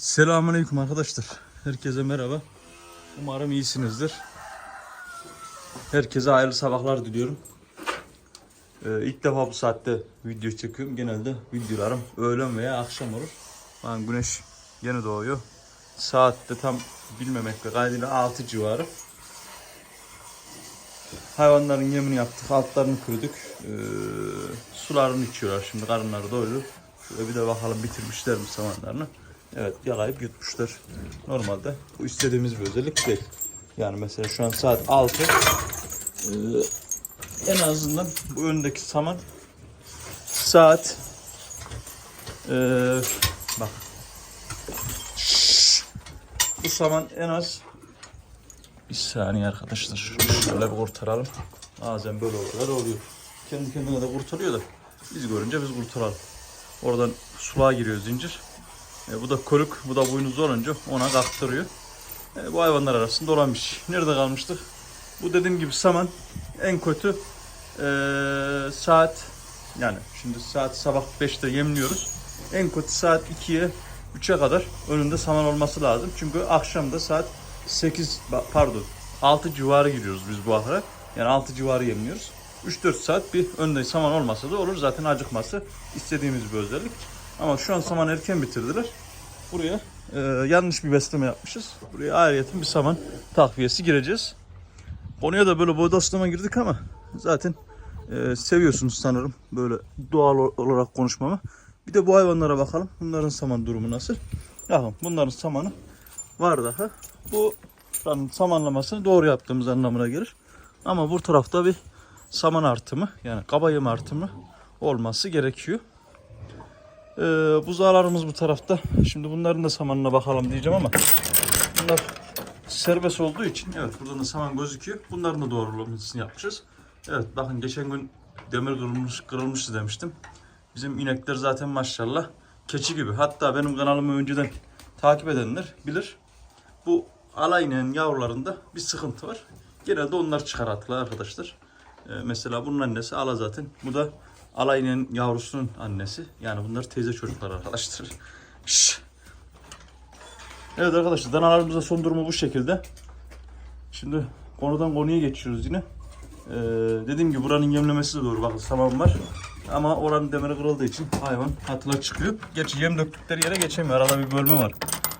Selamünaleyküm arkadaşlar. Herkese merhaba. Umarım iyisinizdir. Herkese hayırlı sabahlar diliyorum. Ee, ilk defa bu saatte video çekiyorum. Genelde videolarım öğlen veya akşam olur. Lan güneş yeni doğuyor. Saatte tam bilmemekle kaydıyla 6 civarı. Hayvanların yemini yaptık. Altlarını kırdık. Ee, sularını içiyorlar şimdi. Karınları doydu. Şöyle bir de bakalım bitirmişler mi samanlarını. Evet yalayıp yutmuşlar. Normalde bu istediğimiz bir özellik değil. Yani mesela şu an saat 6. Ee, en azından bu öndeki saman saat ee, bak bu saman en az bir saniye arkadaşlar. Şöyle bir kurtaralım. Bazen böyle olaylar oluyor. Kendi kendine de kurtarıyor da biz görünce biz kurtaralım. Oradan sulağa giriyor zincir. E, bu da koluk, bu da boynuzlu olunca ona kaptırıyor. E, bu hayvanlar arasında olan bir şey. Nerede kalmıştık? Bu dediğim gibi saman en kötü e, saat yani şimdi saat sabah 5'te yemliyoruz. En kötü saat 2'ye 3'e kadar önünde saman olması lazım. Çünkü akşam da saat 8 ba- pardon 6 civarı giriyoruz biz bu ahıra. Yani 6 civarı yemliyoruz. 3-4 saat bir önde saman olmasa da olur. Zaten acıkması istediğimiz bir özellik. Ama şu an saman erken bitirdiler. Buraya e, yanlış bir besleme yapmışız. Buraya ayrıyeten bir saman takviyesi gireceğiz. Konuya da böyle bodoslama girdik ama zaten e, seviyorsunuz sanırım böyle doğal olarak konuşmamı. Bir de bu hayvanlara bakalım. Bunların saman durumu nasıl? Bakın bunların samanı var daha. Bu samanlamasını doğru yaptığımız anlamına gelir. Ama bu tarafta bir saman artımı yani kaba yem artımı olması gerekiyor. Ee, buzağlarımız bu tarafta. Şimdi bunların da samanına bakalım diyeceğim ama bunlar serbest olduğu için evet buradan da saman gözüküyor. Bunların da doğrulamasını yapmışız. Evet bakın geçen gün demir kırılmış, kırılmıştı demiştim. Bizim inekler zaten maşallah keçi gibi. Hatta benim kanalımı önceden takip edenler bilir. Bu ala ineğin yavrularında bir sıkıntı var. Genelde onlar çıkar atlar arkadaşlar. Ee, mesela bunun annesi ala zaten. Bu da ala ineğin yavrusunun annesi. Yani bunlar teyze çocuklar arkadaşlar. Evet arkadaşlar danalarımızda son durumu bu şekilde. Şimdi konudan konuya geçiyoruz yine. Ee, dediğim gibi buranın yemlemesi de doğru. Bakın saman var. Ama oranın demiri kırıldığı için hayvan hatıla çıkıyor. Gerçi yem döktükleri yere geçemiyor. Arada bir bölme var.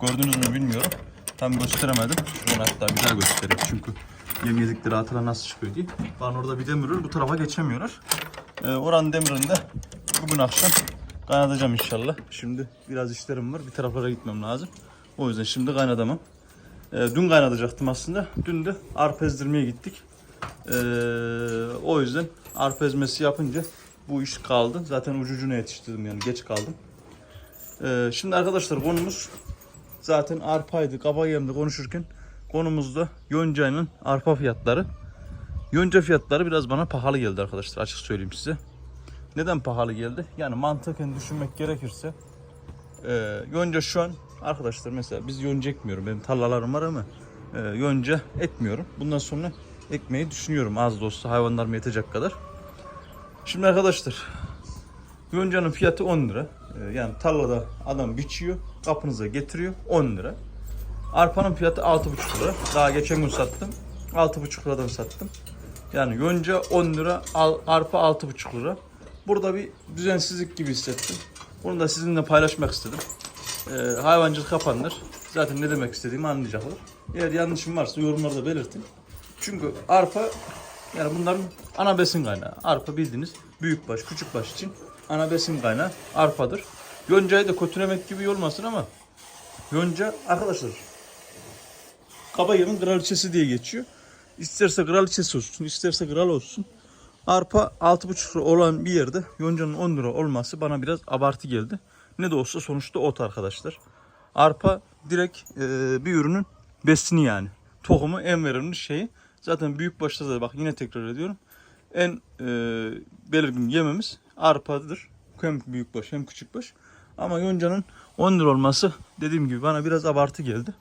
Gördünüz mü bilmiyorum. Tam gösteremedim. Şunu hatta bir daha göstereyim. Çünkü yem yedikleri hatıla nasıl çıkıyor diye. Bakın orada bir demir var. Bu tarafa geçemiyorlar. Ee, oranın demirini de bugün akşam kaynatacağım inşallah. Şimdi biraz işlerim var. Bir taraflara gitmem lazım. O yüzden şimdi kaynadamam. Ee, dün kaynatacaktım aslında. Dün de arpa ezdirmeye gittik. Ee, o yüzden arpa ezmesi yapınca bu iş kaldı. Zaten ucucuna yetiştirdim yani geç kaldım. Şimdi arkadaşlar konumuz zaten arpaydı, kaba yemdi konuşurken konumuzda yoncayla arpa fiyatları. Yonca fiyatları biraz bana pahalı geldi arkadaşlar açık söyleyeyim size. Neden pahalı geldi? Yani mantıken düşünmek gerekirse e, yonca şu an arkadaşlar mesela biz yonca ekmiyorum. Benim tarlalarım var ama e, yonca ekmiyorum. Bundan sonra ekmeyi düşünüyorum az da olsa hayvanlarıma yetecek kadar. Şimdi arkadaşlar yoncanın fiyatı 10 lira. E, yani tarlada adam biçiyor kapınıza getiriyor 10 lira. Arpanın fiyatı 6,5 lira. Daha geçen gün sattım. 6,5 liradan sattım. Yani yonca 10 lira, arpa 6,5 lira. Burada bir düzensizlik gibi hissettim. Bunu da sizinle paylaşmak istedim. Ee, hayvancılık yapanlar zaten ne demek istediğimi anlayacaklar. Eğer yanlışım varsa yorumlarda belirtin. Çünkü arpa yani bunların ana besin kaynağı. Arpa bildiğiniz büyükbaş, küçükbaş için ana besin kaynağı arpadır. Yoncayı da kötülemek gibi olmasın ama yonca arkadaşlar kaba yemin kraliçesi diye geçiyor. İsterse kraliçesi olsun, isterse kral olsun. Arpa 6,5 lira olan bir yerde yoncanın 10 lira olması bana biraz abartı geldi. Ne de olsa sonuçta ot arkadaşlar. Arpa direkt e, bir ürünün besini yani. Tohumu en verimli şeyi. Zaten büyük başta da bak yine tekrar ediyorum. En e, belirgin yememiz arpadır. Hem büyükbaş hem küçükbaş. Ama yoncanın 10 lira olması dediğim gibi bana biraz abartı geldi.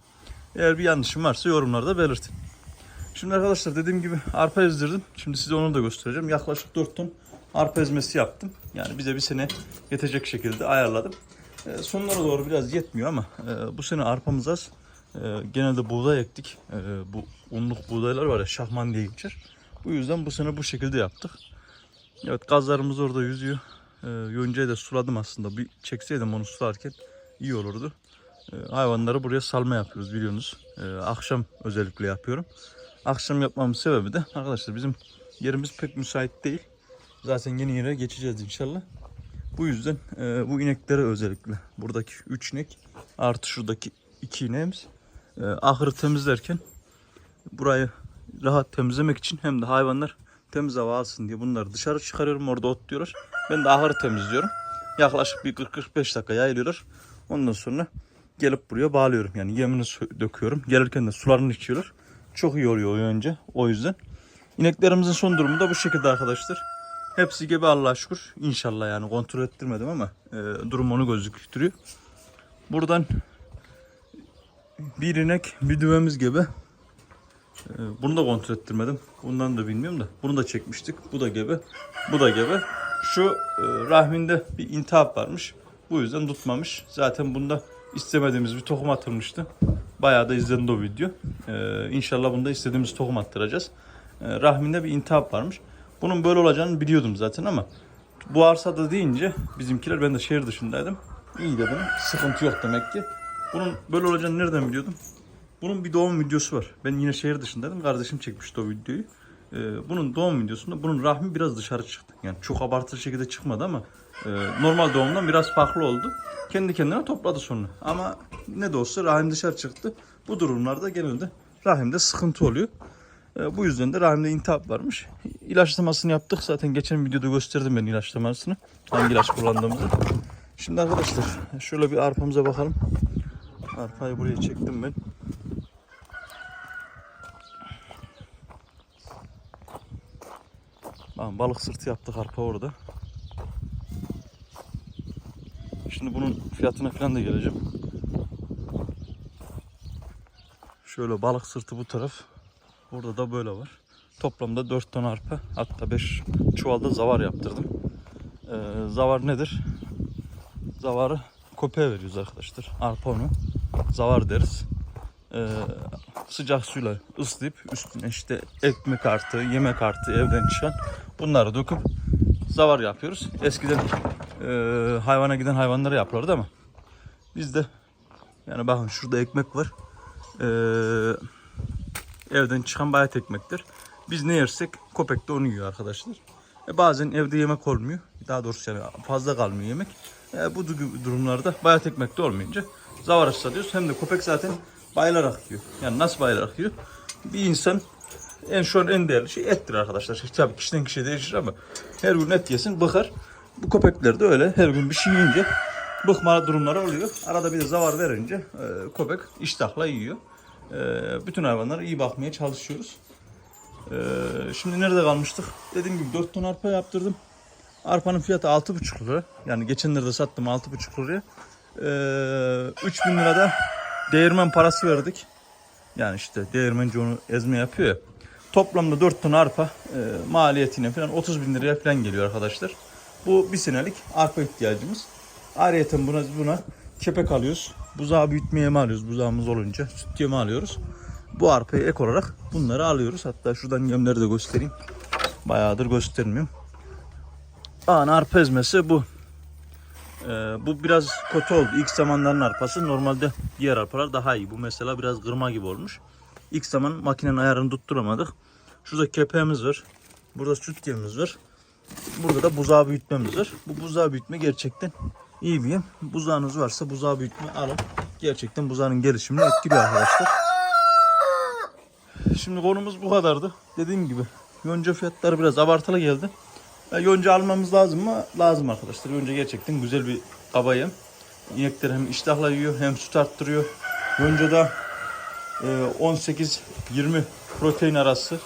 Eğer bir yanlışım varsa yorumlarda belirtin. Şimdi arkadaşlar dediğim gibi arpa ezdirdim. Şimdi size onu da göstereceğim. Yaklaşık 4 ton arpa ezmesi yaptım. Yani bize bir sene yetecek şekilde ayarladım. E, sonlara doğru biraz yetmiyor ama e, bu sene arpamız az. E, genelde buğday ektik. E, bu unluk buğdaylar var ya şahman diye geçer. Bu yüzden bu sene bu şekilde yaptık. Evet gazlarımız orada yüzüyor. E, yoncayı da suladım aslında. Bir çekseydim onu sularken iyi olurdu. Hayvanları buraya salma yapıyoruz biliyorsunuz. Akşam özellikle yapıyorum. Akşam yapmamın sebebi de arkadaşlar bizim yerimiz pek müsait değil. Zaten yeni yere geçeceğiz inşallah. Bu yüzden e, bu ineklere özellikle buradaki 3 inek artı şuradaki 2 ineğimiz e, ahırı temizlerken burayı rahat temizlemek için hem de hayvanlar temiz hava alsın diye bunları dışarı çıkarıyorum orada otluyorlar. Ben de ahırı temizliyorum. Yaklaşık bir 40-45 dakika yayılıyorlar. Ondan sonra gelip buraya bağlıyorum. Yani yemini döküyorum. Gelirken de sularını içiyorlar. Çok o önce. O yüzden. İneklerimizin son durumu da bu şekilde arkadaşlar. Hepsi gibi Allah'a şükür. İnşallah yani kontrol ettirmedim ama e, durum onu gözüktürüyor. Buradan bir inek bir düvemiz gibi. E, bunu da kontrol ettirmedim. Bundan da bilmiyorum da. Bunu da çekmiştik. Bu da gebe. Bu da gebe. Şu e, rahminde bir intihap varmış. Bu yüzden tutmamış. Zaten bunda istemediğimiz bir tohum atılmıştı. Bayağı da izlendi o video. E, inşallah bunda istediğimiz tohum attıracağız. E, rahminde bir intihap varmış. Bunun böyle olacağını biliyordum zaten ama bu arsada deyince bizimkiler ben de şehir dışındaydım. İyi dedim. Sıkıntı yok demek ki. Bunun böyle olacağını nereden biliyordum? Bunun bir doğum videosu var. Ben yine şehir dışındaydım. Kardeşim çekmişti o videoyu. Ee, bunun doğum videosunda bunun rahmi biraz dışarı çıktı. Yani çok abartılı şekilde çıkmadı ama normal doğumdan biraz farklı oldu. Kendi kendine topladı sonra. Ama ne de olsa rahim dışarı çıktı. Bu durumlarda genelde rahimde sıkıntı oluyor. E, bu yüzden de rahimde intihap varmış. İlaçlamasını yaptık. Zaten geçen videoda gösterdim ben ilaçlamasını. Hangi ilaç kullandığımızı. Şimdi arkadaşlar şöyle bir arpamıza bakalım. Arpayı buraya çektim ben. Balık sırtı yaptık arpa orada. Şimdi bunun fiyatına falan da geleceğim. Şöyle balık sırtı bu taraf. Burada da böyle var. Toplamda 4 ton arpa hatta 5 çuvalda zavar yaptırdım. Ee, zavar nedir? Zavarı köpeğe veriyoruz arkadaşlar. Arpa onu zavar deriz. Ee, sıcak suyla ıslayıp üstüne işte ekmek artı, yemek artı evden çıkan bunları döküp zavar yapıyoruz. Eskiden e, hayvana giden hayvanlara yapılırdı ama biz de yani bakın şurada ekmek var. Ee, evden çıkan bayat ekmektir. Biz ne yersek köpek de onu yiyor arkadaşlar. E bazen evde yemek olmuyor. Daha doğrusu yani fazla kalmıyor yemek. E bu du- durumlarda bayat ekmek de olmayınca zavar ıslatıyoruz. Hem de köpek zaten bayılarak yiyor. Yani nasıl bayılarak yiyor? Bir insan en şu an en değerli şey ettir arkadaşlar. Tabii kişiden kişiye değişir ama her gün et yesin bıkar. Bu köpekler de öyle. Her gün bir şey yiyince bıkma durumları oluyor. Arada bir de zavar verince e, köpek iştahla yiyor. E, bütün hayvanlara iyi bakmaya çalışıyoruz. E, şimdi nerede kalmıştık? Dediğim gibi 4 ton arpa yaptırdım. Arpanın fiyatı 6,5 lira. Yani geçenlerde sattım 6,5 liraya. E, 3000 lirada değirmen parası verdik. Yani işte değirmenci onu ezme yapıyor ya. Toplamda 4 ton arpa e, maliyetine falan 30 bin liraya falan geliyor arkadaşlar. Bu bir senelik arpa ihtiyacımız. Ayrıca buna, buna kepek alıyoruz. Buzağı büyütme yemi alıyoruz buzağımız olunca. Süt yemi alıyoruz. Bu arpayı ek olarak bunları alıyoruz. Hatta şuradan yemleri de göstereyim. Bayağıdır göstermiyorum. Aa, arpa ezmesi bu. Ee, bu biraz kötü oldu. İlk zamanların arpası. Normalde diğer arpalar daha iyi. Bu mesela biraz kırma gibi olmuş. İlk zaman makinenin ayarını tutturamadık. Şurada kepeğimiz var. Burada süt yemimiz var. Burada da buzağı büyütmemiz var. Bu buzağı büyütme gerçekten iyi bir yem. Buzağınız varsa buzağı büyütme alın. Gerçekten buzağının gelişimini etkiliyor arkadaşlar. Şimdi konumuz bu kadardı. Dediğim gibi yonca fiyatları biraz abartılı geldi. Ya yonca almamız lazım mı? Lazım arkadaşlar. Yonca gerçekten güzel bir kaba yem. İnekler hem iştahla yiyor hem süt arttırıyor. Yonca'da e, 18-20 protein arası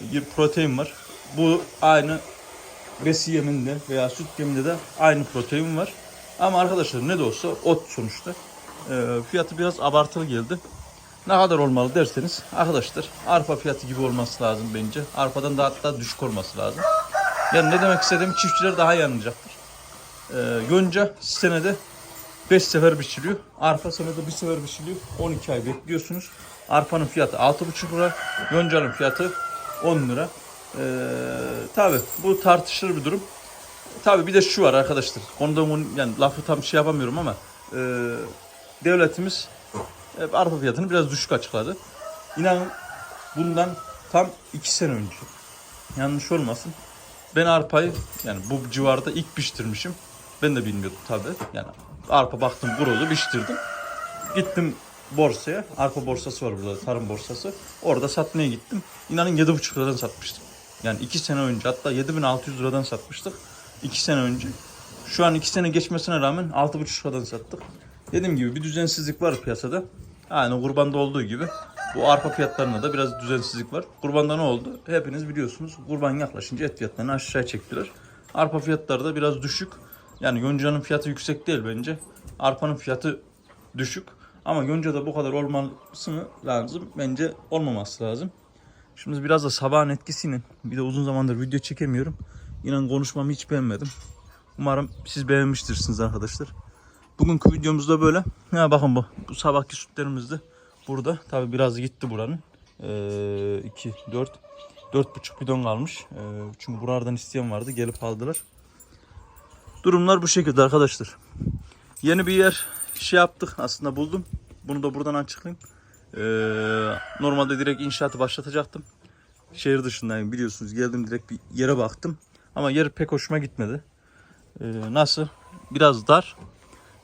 bir protein var. Bu aynı besi yeminde veya süt yeminde de aynı protein var. Ama arkadaşlar ne de olsa ot sonuçta. E, fiyatı biraz abartılı geldi. Ne kadar olmalı derseniz arkadaşlar arpa fiyatı gibi olması lazım bence. Arpadan da hatta düşük olması lazım. Yani ne demek istediğim çiftçiler daha iyi anlayacaktır. Ee, yonca senede 5 sefer biçiliyor. Arpa senede bir sefer biçiliyor. 12 ay bekliyorsunuz. Arpanın fiyatı 6,5 lira. Yonca'nın fiyatı 10 lira. Ee, tabi bu tartışılır bir durum. Tabi bir de şu var arkadaşlar. Konuda yani lafı tam şey yapamıyorum ama e, devletimiz e, arpa fiyatını biraz düşük açıkladı. İnanın bundan tam 2 sene önce yanlış olmasın. Ben arpayı yani bu civarda ilk biçtirmişim. Ben de bilmiyordum tabi. Yani arpa baktım kurulu biçtirdim. Gittim borsaya. Arpa borsası var burada tarım borsası. Orada satmaya gittim. İnanın 7,5 liradan satmıştım. Yani 2 sene önce hatta 7600 liradan satmıştık. 2 sene önce. Şu an 2 sene geçmesine rağmen 6,5 liradan sattık. Dediğim gibi bir düzensizlik var piyasada. Yani kurbanda olduğu gibi bu arpa fiyatlarında da biraz düzensizlik var. Kurbanda ne oldu? Hepiniz biliyorsunuz. Kurban yaklaşınca et fiyatlarını aşağı çektiler. Arpa fiyatları da biraz düşük. Yani yonca'nın fiyatı yüksek değil bence. Arpanın fiyatı düşük. Ama yonca'da bu kadar olması mı lazım? Bence olmaması lazım. Şimdi biraz da sabahın etkisiyle bir de uzun zamandır video çekemiyorum. İnan konuşmamı hiç beğenmedim. Umarım siz beğenmiştirsiniz arkadaşlar. Bugünkü videomuzda böyle. Ya bakın bu, bu sabahki sütlerimiz de burada. Tabi biraz gitti buranın. 2, 4, 4,5 bidon kalmış. Ee, çünkü buralardan isteyen vardı. Gelip aldılar. Durumlar bu şekilde arkadaşlar. Yeni bir yer şey yaptık aslında buldum. Bunu da buradan açıklayayım. Ee, normalde direkt inşaatı başlatacaktım. Şehir dışındayım biliyorsunuz. Geldim direkt bir yere baktım. Ama yer pek hoşuma gitmedi. Ee, nasıl? Biraz dar.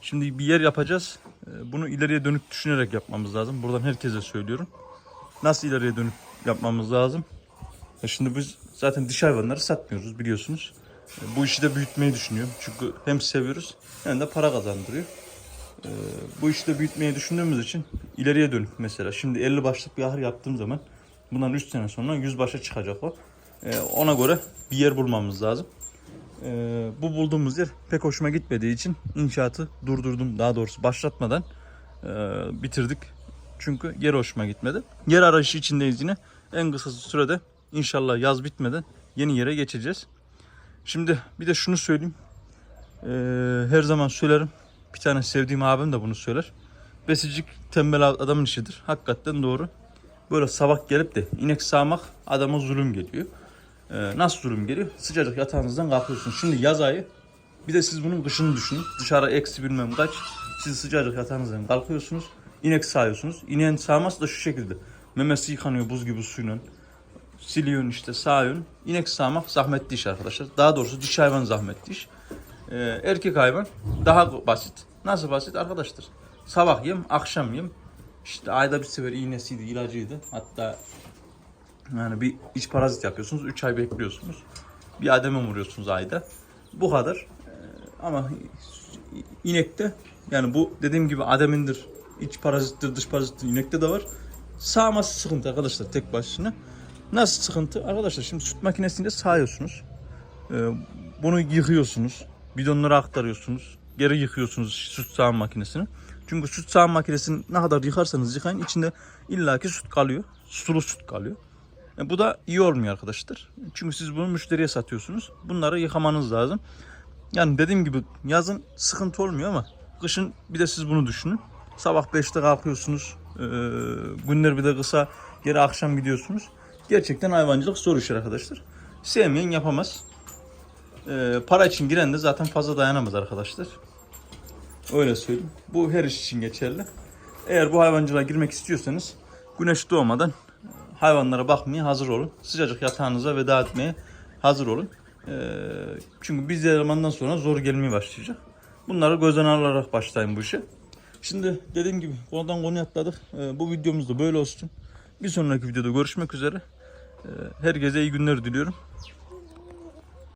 Şimdi bir yer yapacağız. Ee, Bunu ileriye dönük düşünerek yapmamız lazım. Buradan herkese söylüyorum. Nasıl ileriye dönük yapmamız lazım? Şimdi biz zaten dış hayvanları satmıyoruz biliyorsunuz. Bu işi de büyütmeyi düşünüyorum. Çünkü hem seviyoruz hem de para kazandırıyor. Ee, Bu işi de büyütmeyi düşündüğümüz için ileriye dönük mesela. Şimdi 50 başlık bir ahır yaptığım zaman bundan 3 sene sonra 100 başa çıkacak o. Ee, Ona göre bir yer bulmamız lazım. Ee, bu bulduğumuz yer pek hoşuma gitmediği için inşaatı durdurdum. Daha doğrusu başlatmadan e, bitirdik. Çünkü yer hoşuma gitmedi. Yer arayışı içindeyiz yine. En kısa sürede inşallah yaz bitmeden yeni yere geçeceğiz. Şimdi bir de şunu söyleyeyim. Ee, her zaman söylerim. Bir tane sevdiğim abim de bunu söyler. Besicik tembel adamın işidir. Hakikaten doğru. Böyle sabah gelip de inek sağmak adama zulüm geliyor. Ee, nasıl durum geliyor? Sıcacık yatağınızdan kalkıyorsunuz. Şimdi yaz ayı. Bir de siz bunun kışını düşünün. Dışarı eksi bilmem kaç. Siz sıcacık yatağınızdan kalkıyorsunuz. İnek sağıyorsunuz. İneğin sağması da şu şekilde. Memesi yıkanıyor buz gibi suyla. Siliyorsun işte sağıyorsun. İnek sağmak zahmetli iş arkadaşlar. Daha doğrusu dişi hayvan zahmetli iş. Ee, erkek hayvan daha basit. Nasıl basit arkadaşlar? Sabah yem, akşam yem. İşte ayda bir sefer iğnesiydi, ilacıydı. Hatta yani bir iç parazit yapıyorsunuz. 3 ay bekliyorsunuz. Bir ademe vuruyorsunuz ayda. Bu kadar. Ee, ama inekte yani bu dediğim gibi ademindir. iç parazittir, dış parazittir. İnekte de var. Sağması sıkıntı arkadaşlar tek başına. Nasıl sıkıntı? Arkadaşlar şimdi süt makinesinde sağıyorsunuz. Ee, bunu yıkıyorsunuz. Bidonlara aktarıyorsunuz. Geri yıkıyorsunuz süt sağım makinesini. Çünkü süt sağım makinesini ne kadar yıkarsanız yıkayın içinde illaki süt kalıyor. Sulu süt kalıyor. E, bu da iyi olmuyor arkadaşlar. Çünkü siz bunu müşteriye satıyorsunuz. Bunları yıkamanız lazım. Yani dediğim gibi yazın sıkıntı olmuyor ama kışın bir de siz bunu düşünün. Sabah 5'te kalkıyorsunuz. Ee, günler bir de kısa. Geri akşam gidiyorsunuz. Gerçekten hayvancılık zor iş arkadaşlar. Sevmeyen yapamaz. Ee, para için giren de zaten fazla dayanamaz arkadaşlar. Öyle söyleyeyim. Bu her iş için geçerli. Eğer bu hayvancılığa girmek istiyorsanız güneş doğmadan hayvanlara bakmaya hazır olun. Sıcacık yatağınıza veda etmeye hazır olun. Ee, çünkü bir zamandan sonra zor gelmeye başlayacak. Bunları gözden alarak başlayın bu işe. Şimdi dediğim gibi konudan konuya atladık. Ee, bu videomuz da böyle olsun. Bir sonraki videoda görüşmek üzere. Ee, herkese iyi günler diliyorum.